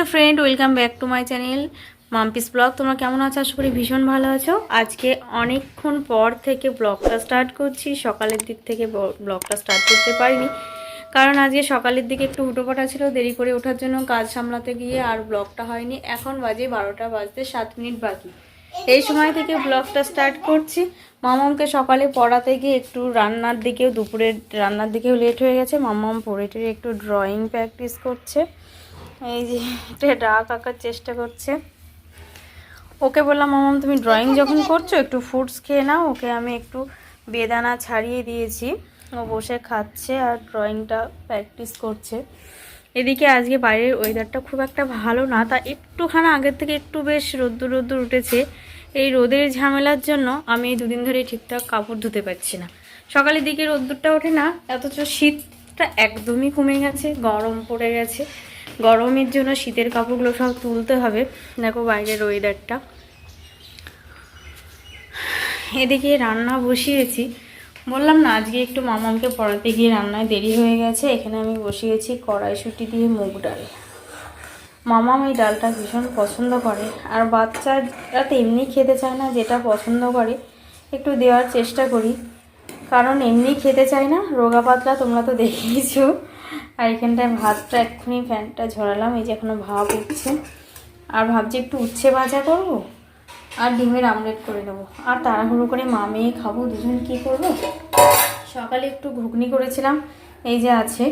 Hello friend welcome back to my channel Mampi's blog তোমরা কেমন আছো? আশা করি ভীষণ ভালো আছো। আজকে অনেকক্ষণ পর থেকে ব্লগটা স্টার্ট করছি। সকালের দিক থেকে ব্লগটা স্টার্ট করতে পারিনি। কারণ আজকে সকালের দিকে একটু হুটোপাটা ছিল, দেরি করে ওঠার জন্য কাজ সামলাতে গিয়ে আর ব্লগটা হয়নি। এখন বাজে বারোটা বাজতে সাত মিনিট বাকি। এই সময় থেকে ব্লগটা স্টার্ট করছি। মামামকে সকালে পড়াতে গিয়ে একটু রান্নার দিকেও, দুপুরের রান্নার দিকেও লেট হয়ে গেছে। মামাম পড়ে একটু ড্রয়িং প্র্যাকটিস করছে। এই যে এটা ডাক আঁকার চেষ্টা করছে। ওকে বললাম, মামাম, তুমি ড্রয়িং যখন করছ, একটু ফ্রুটস খেয়ে নাও। ওকে আমি একটু বেদানা ছাড়িয়ে দিয়েছি। ও বসে খাচ্ছে আর ড্রয়িংটা প্র্যাকটিস করছে। এদিকে আজকে বাইরের ওয়েদারটা খুব একটা ভালো না। তা একটুখানি আগের থেকে একটু বেশ রোদ্দুর রোদ্দুর উঠেছে। এই রোদের ঝামেলার জন্য আমি এই দুদিন ধরে ঠিকঠাক কাপড় ধুতে পারছি না। সকালের দিকে রোদ্দুরটা ওঠে না, অথচ শীতটা একদমই কমে গেছে, গরম পড়ে গেছে। গরমের জন্য শীতের কাপড়গুলো সব তুলতে হবে। দেখো বাইরের ওয়েদারটা এদিকে রান্না বসিয়েছি। বললাম না, আজকে একটু মামামকে পড়াতে গিয়ে রান্নায় দেরি হয়ে গেছে, এখানে আমি বসিয়েছি কড়াইশুটি দিয়ে মুগ ডাল। মামাম এই ডালটা ভীষণ পছন্দ করে। আর বাচ্চারা তো এমনি খেতে চায় না যেটা পছন্দ করে। একটু দেওয়ার চেষ্টা করি। কারণ এমনি খেতে চায় না, রোগা পাতলা তোমরা তো দেখেইছো। আর এখানটায় ভাতটা এক্ষুনি ফ্যানটা ঝরালাম, এই যে এখনও ভাব উঠছে। আর ভাবছি একটু উচ্ছে ভাজা করব আর ডিমের আমলেট করে নেব। আর তাড়াহুড়ো করে মা মেয়ে খাব, দুজন কী করব? সকালে একটু ঘুগনি করেছিলাম, এই যে আছে।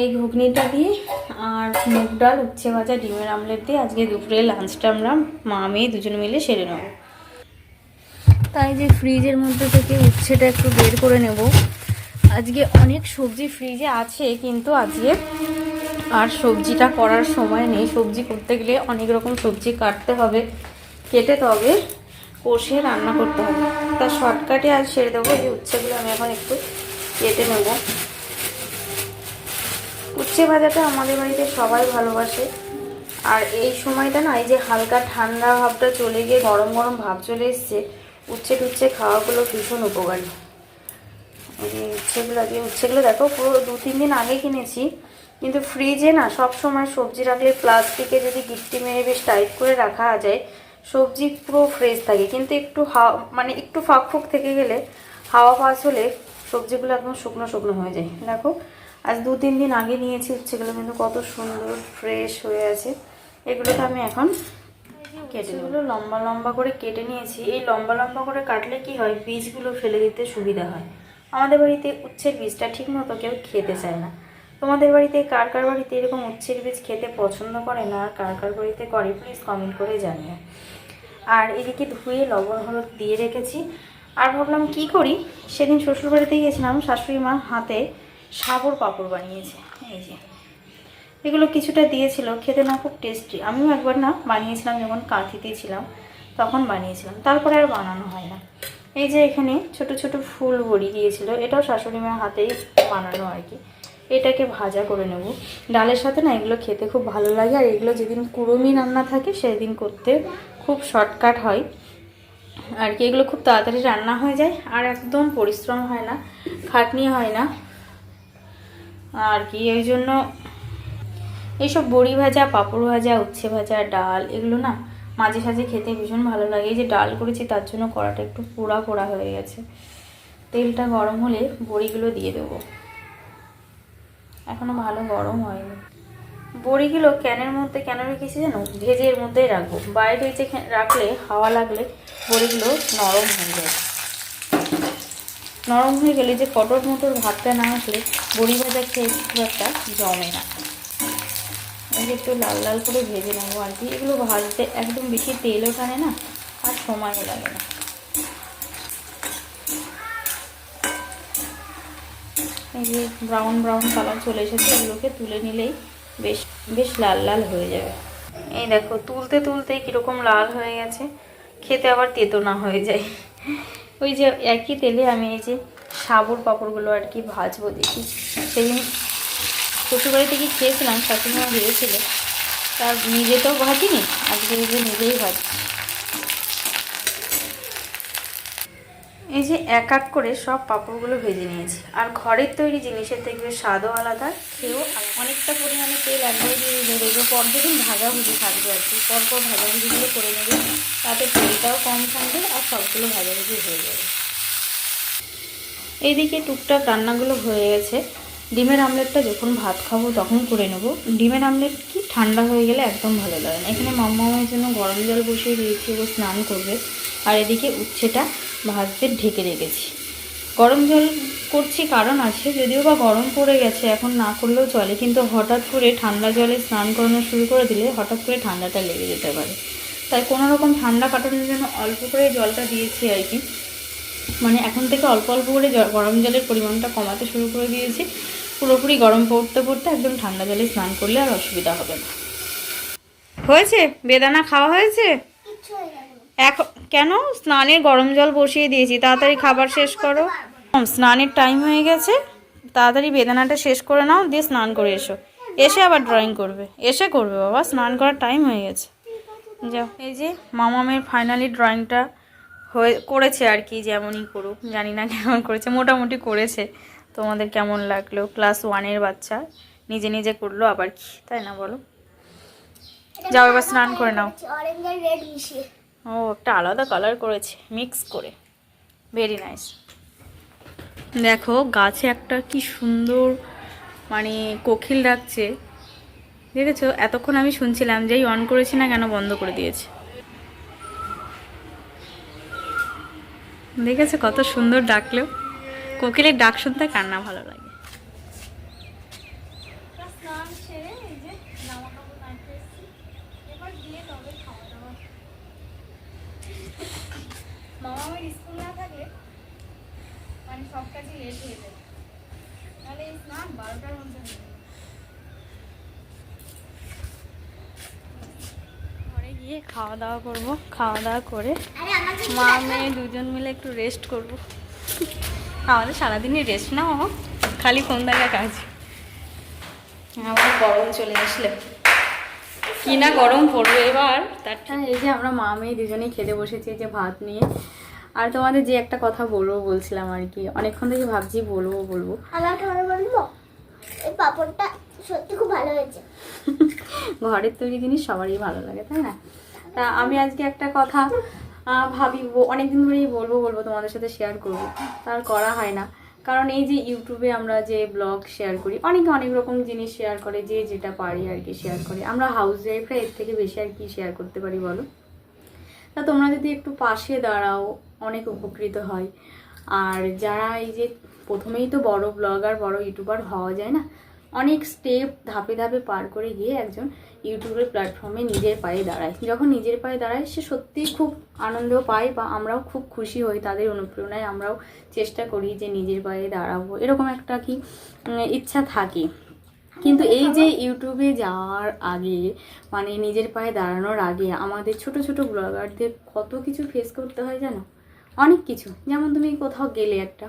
এই ঘুগনিটা দিয়ে আর মুগ ডাল, উচ্ছে ভাজা, ডিমের আমলেট দিয়ে আজকে দুপুরে লাঞ্চটা আমরা মা মেয়ে দুজন মিলে সেরে নেব। তাই যে ফ্রিজের মধ্যে থেকে উচ্ছেটা একটু বের করে নেব। আজকে অনেক সবজি ফ্রিজে আছে, কিন্তু আজকে আর সবজিটা করার সময় নেই। সবজি করতে গেলে অনেক রকম সবজি কাটতে হবে, কেটে তবে কষে রান্না করতে হবে। তা শর্টকাটে আজ সেরে দেবো, এই উচ্ছেগুলো আমি এখন একটু কেটে নেব। উচ্ছে ভাজাটা আমাদের বাড়িতে সবাই ভালোবাসে। আর এই সময়টা না, এই যে হালকা ঠান্ডা ভাবটা চলে গিয়ে গরম গরম ভাব চলে এসছে, উচ্ছে টুচ্ছে খাওয়াগুলো ভীষণ উপকারী। এই যে উচ্ছেগুলো আগে উচ্ছেগুলো দেখো পুরো দু, তিন দিন আগে কিনেছি, কিন্তু ফ্রিজে না সব সময় সবজি রাখলে প্লাস্টিকে যদি গিফটি মেরে বেশ টাইট করে রাখা যায়, সবজি পুরো ফ্রেশ থাকে। কিন্তু একটু হাওয়া মানে একটু ফাঁক ফুক থেকে গেলে হাওয়া পাস হলে সবজিগুলো একদম শুকনো শুকনো হয়ে যায়। দেখো, আজ দু, তিন দিন আগে নিয়েছি উচ্ছেগুলো কিন্তু কত সুন্দর ফ্রেশ হয়ে আছে। এগুলোকে আমি এখন কেটে এগুলো লম্বা লম্বা করে কেটে নিয়েছি। এই লম্বা লম্বা করে কাটলে কি হয়? বীজগুলো ফেলে দিতে সুবিধা হয়। আমাদের বাড়িতে উচ্ছের বীজটা ঠিক মতো কেউ খেতে চায় না। তোমাদের বাড়িতে কার কার বাড়িতে এরকম উচ্ছের বীজ খেতে পছন্দ করে না আর কার কার বাড়িতে করে প্লিজ কমেন্ট করে জানিও। আর এদিকে ধুয়ে লবণ, হলুদ দিয়ে রেখেছি। আর ভাবলাম কি করি? সেদিন শ্বশুর বাড়িতে গিয়েছিলাম শাশুড়ি মা হাতে সাবর পাঁপড় বানিয়েছে। এই যে। এগুলো কিছুটা দিয়েছিল, খেতে না খুব টেস্টি আমিও একবার না বানিয়েছিলাম, যখন কাঁথিতে ছিলাম, তখন বানিয়েছিলাম। তারপরে আর বানানো হয় না। এই যে এখানে ছোট ছোট ফুল বড়ি দিয়েছিল, এটাও শাশুড়ি মায়ের হাতেই বানানো আর কি। এটাকে ভাজা করে নেব। ডালের সাথে না এগুলো খেতে খুব ভালো লাগে, আর এগুলো যেদিন কুড়মি রান্না থাকে সেদিন করতে খুব শর্টকাট হয়। আর কি এগুলো খুব তাড়াতাড়ি রান্না হয়ে যায়, আর একদম পরিশ্রম হয় না, খাটনি হয় না। আর কি, এই জন্য এইসব বড়ি ভাজা, পাঁপড় ভাজা, উচ্ছে ভাজা, ডাল এগুলো না মাঝে সাঝে খেতে ভীষণ ভালো লাগে। যে ডাল করেছি, তার জন্য কড়াটা একটু পোড়া পোড়া হয়ে গেছে। তেলটা গরম হলে বড়িগুলো দিয়ে দেবো। এখনও ভালো গরম হয়নি। বড়িগুলো ক্যানের মধ্যে, কেন রেখেছি জানো? ভেজে এর মধ্যেই রাখব। বাইরে যে রাখলে, হাওয়া লাগলে বড়িগুলো নরম হয়ে যায়। নরম হয়ে গেলে যে কটর মটর ভাতটা না আসলে বড়ি ভাজা খেয়ে খুব একটা জমে না। একটু লাল লাল করে ভেজে নেব আর কি। এগুলো ভাজতে একদম বেশি তেলও টানে না, আর সময়ও লাগে না। এই যে ব্রাউন ব্রাউন কালার চলে এসেছে, এগুলোকে তুলে নিলেই বেশ বেশ লাল লাল হয়ে যাবে। এই দেখো, তুলতে তুলতে কীরকম লাল হয়ে গেছে, খেতে আবার তেতো না হয়ে যায়। ওই যে একই তেলে আমি এই যে সাবুর পাঁপড়গুলো আর কি ভাজবো দেখি। সেদিন শ্বশুরবাড়ি থেকে খেয়েছিলাম শাশুড়িমা ভেবেছিল তার নিজে তো ভাজিনি, আজকে নিজে নিজেই ভাজি। এই যে এক এক করে সব পাঁপড়গুলো ভেজে নিয়েছি। আর ঘরের তৈরি জিনিসের থেকে স্বাদও আলাদা, খেয়েও অনেকটা পরিমাণে তেল একবারে দিয়ে দিয়ে দেবো পরদিন ভাজাভুজি থাকবে আর কি। পরপর ভাজাভুজিগুলো করে নেবে, তাতে তেলটাও কম থাকবে আর সবগুলো ভাজাভুজি হয়ে যাবে। এইদিকে টুকটাক রান্নাগুলো হয়ে গেছে। ডিমের আমলেটটা যখন ভাত খাব তখন করে নেব। ডিমের আমলেট কি ঠান্ডা হয়ে গেলে একদম ভালো লাগে না। এখানে মাম্মামের জন্য গরম জল বসিয়ে দিয়েছি ও স্নান করবে। আর এদিকে উচ্ছেটা ভাজতে ঢেকে রেখেছি। গরম জল করছি কারণ আছে, যদিও বা গরম পড়ে গেছে, এখন না করলেও চলে। কিন্তু হঠাৎ করে ঠান্ডা জলে স্নান করানো শুরু করে দিলে হঠাৎ করে ঠান্ডাটা লেগে যেতে পারে। তাই কোনো রকম ঠান্ডা কাটানোর জন্য অল্প করে জলটা দিয়েছি আর কি। মানে এখন থেকে অল্প অল্প করে গরম জলের পরিমাণটা কমাতে শুরু করে দিয়েছি। পুরোপুরি গরম পড়তে পড়তে একদম ঠান্ডা জলে স্নান করলে আর অসুবিধা হবে না। হয়েছে? বেদানা খাওয়া হয়েছে? এখন কেন? স্নানের গরম জল বসিয়ে দিয়েছি। তাড়াতাড়ি খাবার শেষ করো। স্নানের টাইম হয়ে গেছে। তাড়াতাড়ি বেদানাটা শেষ করে নাও দিয়ে স্নান করে এসো। এসে আবার ড্রয়িং করবে। এসে করবে বাবা স্নান করার টাইম হয়ে গেছে। যাও এই যে মামামের ফাইনালি ড্রয়িংটা হয়ে করেছে আর কি যেমনই করুক। জানি না কেমন করেছে মোটামুটি করেছে। তোমাদের কেমন লাগল? ক্লাস ওয়ানের বাচ্চা নিজে নিজে করল আবার কি? তাই না বলো? যাও এবার স্নান করে নাও। ও একটা আলাদা কালার করেছে মিক্স করে। ভেরি নাইস দেখো গাছে একটা কি সুন্দর মানে কোকিল ডাকছে। দেখেছ? এতক্ষণ আমি শুনছিলাম যেই অন করেছি না কেন বন্ধ করে দিয়েছে। দেখেছ কত সুন্দর ডাকলেও কোকিলের ডাক শুনতে কান্না ভালো লাগে? মানে গিয়ে খাওয়া দাওয়া করব খাওয়া দাওয়া করে মা মেয়ে দুজন মিলে একটু রেস্ট করব। আমাদের সারাদিনই রেস্ট না ও খালি ফোন দেখা কাজ আমার গরম চলে আসলে। কি না গরম পড়বে এবার? তার এই যে আমরা মা মেয়ে দুজনেই খেতে বসেছি যে ভাত নিয়ে। আর তোমাদের যে একটা কথা বলব বলছিলাম আর কি অনেকক্ষণ থেকে ভাবছি বলব বলব? এই পাপড়টা সত্যি খুব ভালো হয়েছে। ঘরের তৈরি জিনিস সবারই ভালো লাগে তাই না? তা আমি আজকে একটা কথা ভাবি অনেকদিন ধরেই বলব বলব তোমাদের সাথে শেয়ার করব। তার করা হয় না। কারণ এই যে ইউটিউবে আমরা যে ব্লগ শেয়ার করি, অনেকে অনেক রকম জিনিস শেয়ার করে, যে যেটা পারি আর কি শেয়ার করে। আমরা হাউস ওয়াইফরা এর থেকে বেশি আর কি শেয়ার করতে পারি, বলো? তা তোমরা যদি একটু পাশে দাঁড়াও, অনেক উপকৃত হয়। আর যারা এই যে প্রথমেই তো বড় ব্লগার বড় ইউটিউবার হওয়া যায় না অনেক স্টেপ ধাপে ধাপে পার করে গিয়ে একজন ইউটিউবের প্ল্যাটফর্মে নিজের পায়ে দাঁড়ায়। যখন নিজের পায়ে দাঁড়ায় সে সত্যিই খুব আনন্দ পায় বা আমরাও খুব খুশি হই তাদের অনুপ্রেরণায়। আমরাও চেষ্টা করি যে নিজের পায়ে দাঁড়াবো। এরকম একটা কি ইচ্ছা থাকে। কিন্তু এই যে ইউটিউবে যাওয়ার আগে মানে নিজের পায়ে দাঁড়ানোর আগে আমাদের ছোট ছোট ব্লগারদের কত কিছু ফেস করতে হয় জানো? অনেক কিছু। যেমন তুমি কোথাও গেলে একটা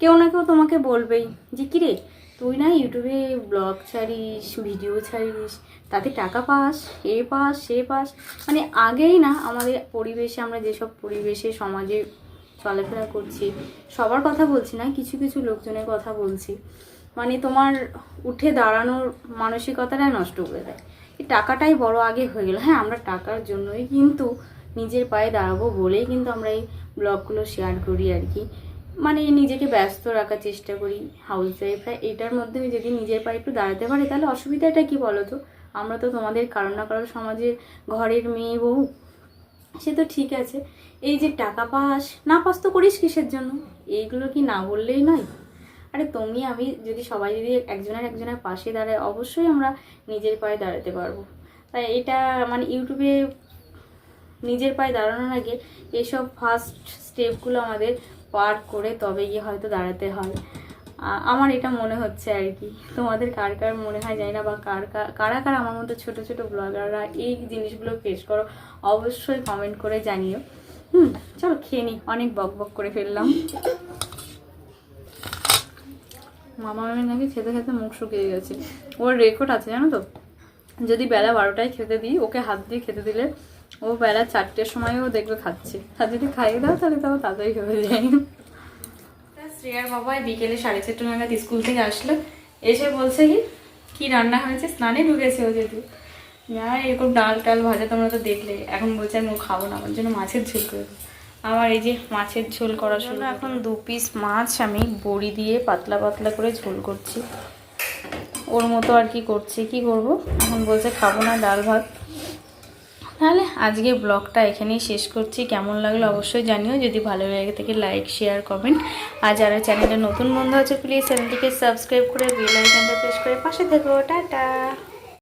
কেউ না কেউ তোমাকে বলবেই যে কিরে তুই না ইউটিউবে ব্লগ ছাড়িস, ভিডিও ছাড়িস, তাতে টাকা পাস, এ পাস, সে পাস। মানে আগেই না আমাদের পরিবেশে, আমরা যেসব পরিবেশে, সমাজে চলাফেরা করছি, সবার কথা বলছি না, কিছু কিছু লোকজনের কথা বলছি। মানে তোমার উঠে দাঁড়ানোর মানসিকতাটাই নষ্ট করে দেয়। এই টাকাটাই বড় আগে হয়ে গেল। হ্যাঁ আমরা টাকার জন্যই কিন্তু নিজের পায়ে দাঁড়াবো বলেই কিন্তু আমরা এই ব্লগগুলো শেয়ার করি আর কি। মানে নিজেকে ব্যস্ত রাখার চেষ্টা করি হাউস ওয়াইফরা এটার মধ্যে যদি নিজের পায়ে একটু দাঁড়াতে পারি, তাহলে অসুবিধাটা কি বলো তো আমরা তো তোমাদের কারও না কারও সমাজের ঘরের মেয়ে বউ, সে তো ঠিক আছে। এই যে টাকা পাস, না পাস তো করিস কিসের জন্য? এইগুলো কি না বললেই নয়? আরে তুমি, আমি যদি সবাই যদি একজনের একজনের পাশে দাঁড়ায়, অবশ্যই আমরা নিজের পায়ে দাঁড়াতে পারব। তাই এটা মানে ইউটিউবে নিজের পায়ে দাঁড়ানোর আগে এইসব ফার্স্ট স্টেপগুলো আমাদের পার করে তবে গিয়ে হয়তো দাঁড়াতে হয়। আমার এটা মনে হচ্ছে আর কি। তোমাদের কার কার মনে হয় জানি না বা কার কার- কারা কারা আমার মতো ছোট ছোট ব্লগাররা এই জিনিসগুলো ফেস করো, অবশ্যই কমেন্ট করে জানিও। হুম, চলো খেয়ে নি, অনেক বক বক করে ফেললাম। মামা মামি নাকি খেতে খেতে মুখ শুকিয়ে গেছে। ওর রেকর্ড আছে জানো তো? যদি বেলা বারোটায় খেতে দিই, ওকে হাত দিয়ে খেতে দিলে ও বেলা চারটের সময়ও দেখবে খাচ্ছে। আর যদি খাইয়ে দাও তাহলে তো আবার তাড়াতাড়ি হয়ে যায়। শ্রেয়ার বাবা বিকেলে সাড়ে চারটে নাগাদ স্কুল থেকে আসলো। এসে বলছে কি কি রান্না হয়েছে? স্নানে ঢুকেছে ও যেহেতু। না এরকম ডাল টাল ভাজা তোমরা তো দেখলে। এখন বলছে আমি ও খাব না আমার জন্য মাছের ঝোল করে। আমার এই যে মাছের ঝোল করার জন্য এখন দু পিস মাছ আমি বড়ি দিয়ে পাতলা পাতলা করে ঝোল করছি। ওর মতো আর কি করছি কি করব? এখন বলছে খাব না ডাল ভাত। তাহলে আজকে ব্লগটা এখানেই শেষ করছি। কেমন লাগল অবশ্যই জানিও। যদি ভালো লাগে থেকে লাইক শেয়ার কমেন্ট আর যারা চ্যানেলটা নতুন বন্ধু আছে প্লিজ চ্যানেলটিকে সাবস্ক্রাইব করে বেল আইকনটা প্রেস করে পাশে থেকো। টাটা!